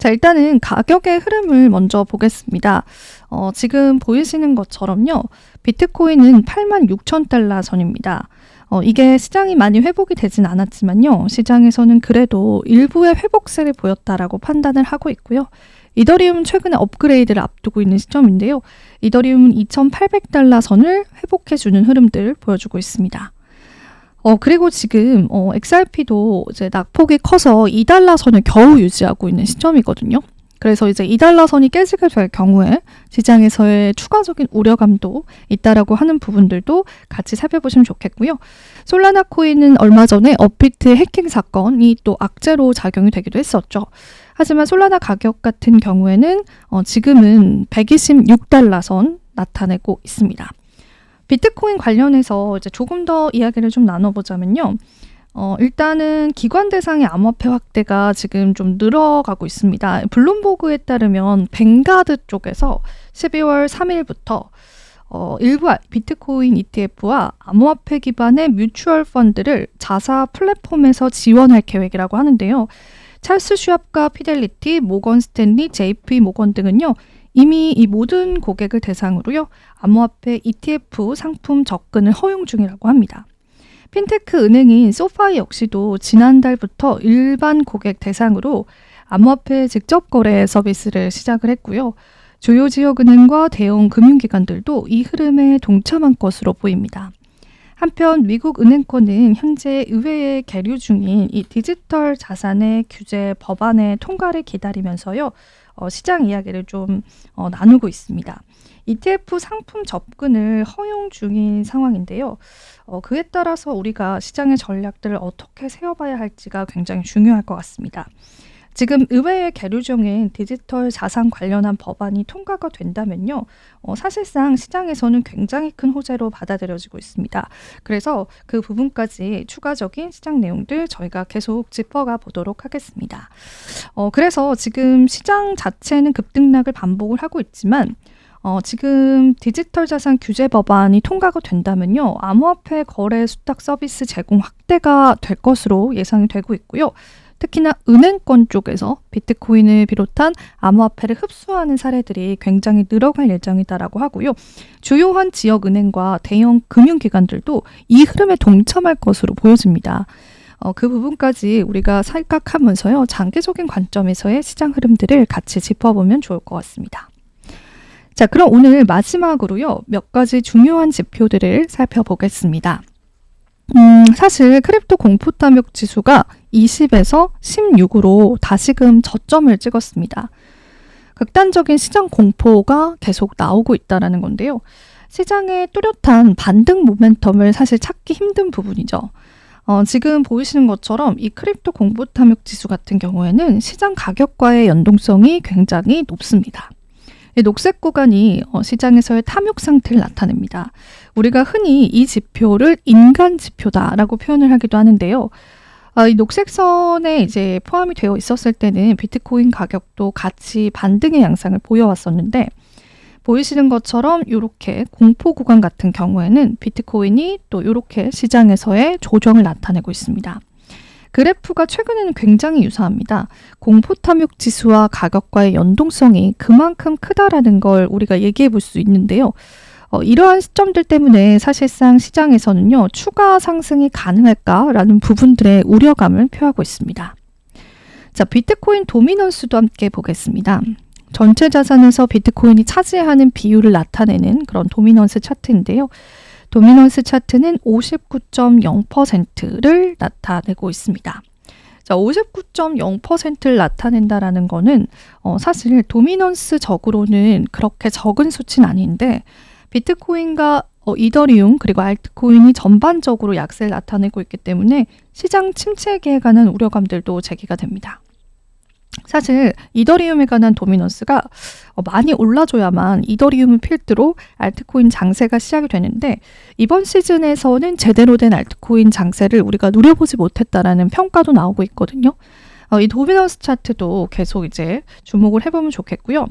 자, 일단은 가격의 흐름을 먼저 보겠습니다. 어, 지금 보이시는 것처럼요. 비트코인은 8만 6천 달러 선입니다. 어, 이게 시장이 많이 회복이 되진 않았지만요. 시장에서는 그래도 일부의 회복세를 보였다라고 판단을 하고 있고요. 이더리움은 최근에 업그레이드를 앞두고 있는 시점인데요. 이더리움은 2,800달러 선을 회복해주는 흐름들 보여주고 있습니다. 어, 그리고 지금, 어, XRP도 이제 낙폭이 커서 2달러 선을 겨우 유지하고 있는 시점이거든요. 그래서 이제 2달러 선이 깨지게 될 경우에 시장에서의 추가적인 우려감도 있다라고 하는 부분들도 같이 살펴보시면 좋겠고요. 솔라나 코인은 얼마 전에 업비트 해킹 사건이 또 악재로 작용이 되기도 했었죠. 하지만 솔라나 가격 같은 경우에는 어, 지금은 126달러 선 나타내고 있습니다. 비트코인 관련해서 이제 조금 더 이야기를 좀 나눠보자면요. 어, 일단은 기관 대상의 암호화폐 확대가 지금 좀 늘어가고 있습니다. 블룸버그에 따르면 뱅가드 쪽에서 12월 3일부터 어, 일부 비트코인 ETF와 암호화폐 기반의 뮤추얼 펀드를 자사 플랫폼에서 지원할 계획이라고 하는데요. 찰스 슈압과 피델리티, 모건 스탠리, JP 모건 등은요. 이미 이 모든 고객을 대상으로요. 암호화폐 ETF 상품 접근을 허용 중이라고 합니다. 핀테크 은행인 소파이 역시도 지난달부터 일반 고객 대상으로 암호화폐 직접 거래 서비스를 시작을 했고요. 주요 지역 은행과 대형 금융기관들도 이 흐름에 동참한 것으로 보입니다. 한편 미국 은행권은 현재 의회에 계류 중인 이 디지털 자산의 규제 법안의 통과를 기다리면서요. 어, 시장 이야기를 좀 어, 나누고 있습니다. ETF 상품 접근을 허용 중인 상황인데요. 어, 그에 따라서 우리가 시장의 전략들을 어떻게 세워봐야 할지가 굉장히 중요할 것 같습니다. 지금 의회에 계류 중인 디지털 자산 관련한 법안이 통과가 된다면요. 어, 사실상 시장에서는 굉장히 큰 호재로 받아들여지고 있습니다. 그래서 그 부분까지 추가적인 시장 내용들 저희가 계속 짚어가 보도록 하겠습니다. 어, 그래서 지금 시장 자체는 급등락을 반복을 하고 있지만 어, 지금 디지털 자산 규제 법안이 통과가 된다면요. 암호화폐 거래 수탁 서비스 제공 확대가 될 것으로 예상이 되고 있고요. 특히나 은행권 쪽에서 비트코인을 비롯한 암호화폐를 흡수하는 사례들이 굉장히 늘어갈 예정이다라고 하고요. 주요한 지역 은행과 대형 금융기관들도 이 흐름에 동참할 것으로 보여집니다. 어, 그 부분까지 우리가 살각하면서요. 장기적인 관점에서의 시장 흐름들을 같이 짚어보면 좋을 것 같습니다. 자, 그럼 오늘 마지막으로요. 몇 가지 중요한 지표들을 살펴보겠습니다. 음, 사실 크립토 공포 탐욕 지수가 20에서 16으로 다시금 저점을 찍었습니다. 극단적인 시장 공포가 계속 나오고 있다는 건데요. 시장의 뚜렷한 반등 모멘텀을 사실 찾기 힘든 부분이죠. 어, 지금 보이시는 것처럼 이 크립토 공포 탐욕 지수 같은 경우에는 시장 가격과의 연동성이 굉장히 높습니다. 녹색 구간이 어, 시장에서의 탐욕 상태를 나타냅니다. 우리가 흔히 이 지표를 인간 지표다라고 표현을 하기도 하는데요. 어, 이 녹색선에 이제 포함이 되어 있었을 때는 비트코인 가격도 같이 반등의 양상을 보여왔었는데 보이시는 것처럼 이렇게 공포 구간 같은 경우에는 비트코인이 또 이렇게 시장에서의 조정을 나타내고 있습니다. 그래프가 최근에는 굉장히 유사합니다. 공포 탐욕 지수와 가격과의 연동성이 그만큼 크다라는 걸 우리가 얘기해 볼 수 있는데요. 어, 이러한 시점들 때문에 사실상 시장에서는요, 추가 상승이 가능할까라는 부분들의 우려감을 표하고 있습니다. 자, 비트코인 도미넌스도 함께 보겠습니다. 전체 자산에서 비트코인이 차지하는 비율을 나타내는 그런 도미넌스 차트인데요. 도미넌스 차트는 59.0%를 나타내고 있습니다. 자, 59.0%를 나타낸다라는 거는 어, 사실 도미넌스 적으로는 그렇게 적은 수치는 아닌데 비트코인과 어, 이더리움 그리고 알트코인이 전반적으로 약세를 나타내고 있기 때문에 시장 침체에 관한 우려감들도 제기가 됩니다. 사실 이더리움에 관한 도미넌스가 어, 많이 올라줘야만 이더리움을 필두로 알트코인 장세가 시작이 되는데 이번 시즌에서는 제대로 된 알트코인 장세를 우리가 누려보지 못했다라는 평가도 나오고 있거든요. 어, 이 도미넌스 차트도 계속 이제 주목을 해보면 좋겠고요.